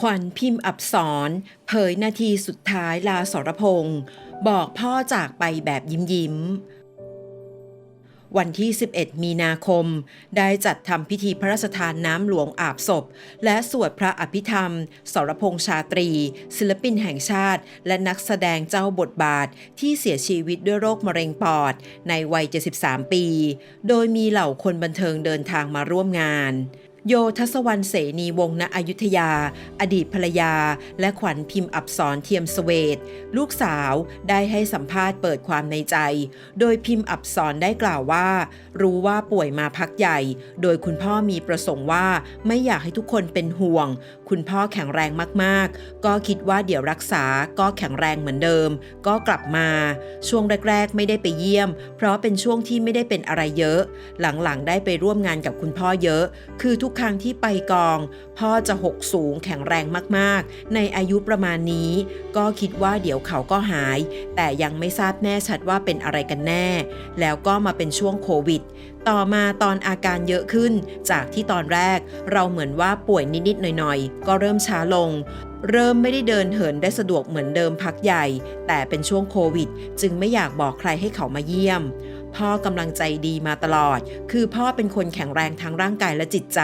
ขวัญพิมพ์อับสรเผยนาทีสุดท้ายลาสรพงศ์บอกพ่อจากไปแบบยิ้มยิ้ม วันที่ 11 มีนาคม ได้จัดทำพิธีพระราชทานน้ำหลวงอาบศพ และสวดพระอภิธรรม สรพงษ์ชาตรี ศิลปินแห่งชาติ และนักแสดงเจ้าบทบาทที่เสียชีวิตด้วยโรคมะเร็งปอด ในวัย 73 ปี โดยมีเหล่าคนบันเทิงเดินทางมาร่วมงาน โยทัศวรรณเสนีวงศ์ณอยุธยา อดีตภรรยา และขวัญพิมพ์อับสรเทียมสเวตลูกสาวได้ให้สัมภาษณ์เปิดความในใจ โดยพิมพ์อับสรได้กล่าวว่า รู้ว่าป่วยมาพักใหญ่ โดยคุณพ่อมีประสงค์ว่าไม่อยากให้ทุกคนเป็นห่วง คุณพ่อแข็งแรงมากๆ ก็คิดว่าเดี๋ยวรักษาก็แข็งแรงเหมือนเดิม ก็กลับมา ช่วงแรก ๆ ไม่ได้ไปเยี่ยม เพราะเป็นช่วงที่ไม่ได้เป็นอะไรเยอะ หลังๆ ได้ไปร่วมงานกับคุณพ่อเยอะ คือทุกครั้งที่ไปกอง พ่อจะหกสูงแข็งแรงมากๆ ในอายุประมาณนี้ ก็คิดว่าเดี๋ยวเขาก็หาย แต่ยังไม่ทราบแน่ชัดว่าเป็นอะไรกันแน่ แล้วก็มาเป็นช่วงโควิด ต่อมาตอนอาการเยอะขึ้น จากที่ตอนแรกเราเหมือนว่าป่วยนิดๆหน่อยๆ ก็เริ่มช้าลงเริ่มไม่ได้เดินเหินได้สะดวกเหมือนเดิมพักใหญ่ แต่เป็นช่วงโควิด จึงไม่อยากบอกใครให้เขามาเยี่ยม พ่อกำลังใจดีมาตลอด คือพ่อเป็นคนแข็งแรงทั้งร่างกายและจิตใจ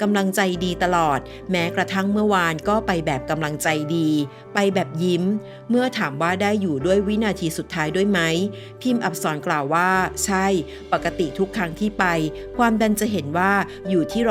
กำลังใจดีตลอด แม้กระทั่งเมื่อวานก็ไปแบบกำลังใจดี ไปแบบยิ้ม เมื่อถามว่าได้อยู่ด้วยวินาทีสุดท้ายด้วยไหม พิมพ์อับสรกล่าวว่า ใช่ ปกติทุกครั้งที่ไป ความดันจะเห็นว่าอยู่ที่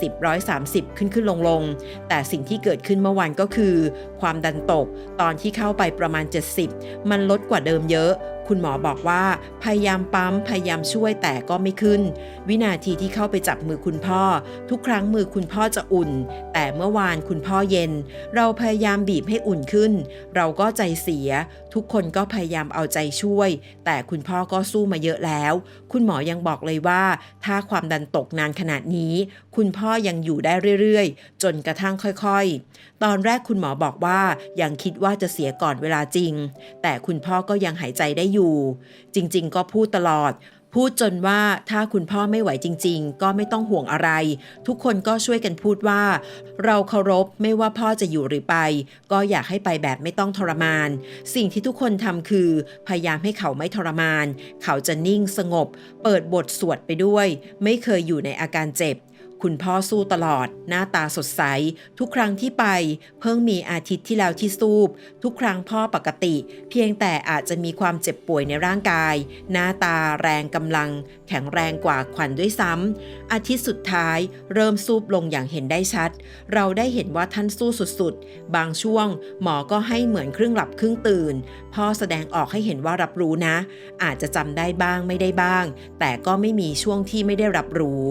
140 130 ขึ้นขึ้นลงลงแต่สิ่งที่เกิดขึ้นเมื่อวานก็คือ ความดันตก ตอนที่เข้าไปประมาณ 70 มันลดกว่าเดิมเยอะ คุณหมอบอกว่าพยายามปั๊มพยายามช่วยแต่ก็ไม่ขึ้น วินาทีที่เข้าไปจับมือคุณพ่อ ทุกครั้งมือคุณพ่อจะอุ่น แต่เมื่อวานคุณพ่อเย็น เราพยายามบีบให้อุ่นขึ้น เราก็ใจเสีย ทุกคนก็พยายามเอาใจช่วย แต่คุณพ่อก็สู้มาเยอะแล้ว คุณหมอยังบอกเลยว่า ถ้าความดันตกนานขนาดนี้ คุณพ่อยังอยู่ได้เรื่อยๆ จนกระทั่งค่อยๆ ตอนแรกคุณหมอบอกว่ายังคิดว่าจะเสียก่อนเวลาจริง แต่คุณพ่อก็ยังหายใจได้อยู่ จริง ๆ ก็พูดตลอด พูดจนว่าถ้าคุณพ่อไม่ไหวจริง ๆ ก็ไม่ต้องห่วงอะไร ทุกคนก็ช่วยกันพูดว่า เราเคารพไม่ว่าพ่อจะอยู่หรือไป ก็อยากให้ไปแบบไม่ต้องทรมาน สิ่งที่ทุกคนทำคือ พยายามให้เขาไม่ทรมาน เขาจะนิ่งสงบ เปิดบทสวดไปด้วย ไม่เคยอยู่ในอาการเจ็บ คุณพ่อสู้ตลอด หน้าตาสดใส ทุกครั้งที่ไป เพิ่งมีอาทิตย์ที่แล้วที่สูบทุกครั้งพ่อปกติ เพียงแต่อาจจะมีความเจ็บป่วยในร่างกาย หน้าตาแรงกำลัง แข็งแรงกว่าขวัญด้วยซ้ำอาทิตย์สุดท้ายเริ่มสูบลงอย่างเห็นได้ชัด เราได้เห็นว่าท่านสู้สุดๆ บางช่วง หมอก็ให้เหมือนครึ่งหลับครึ่งตื่น พ่อแสดงออกให้เห็นว่ารับรู้นะ อาจจะจำได้บ้างไม่ได้บ้าง แต่ก็ไม่มีช่วงที่ไม่ได้รับรู้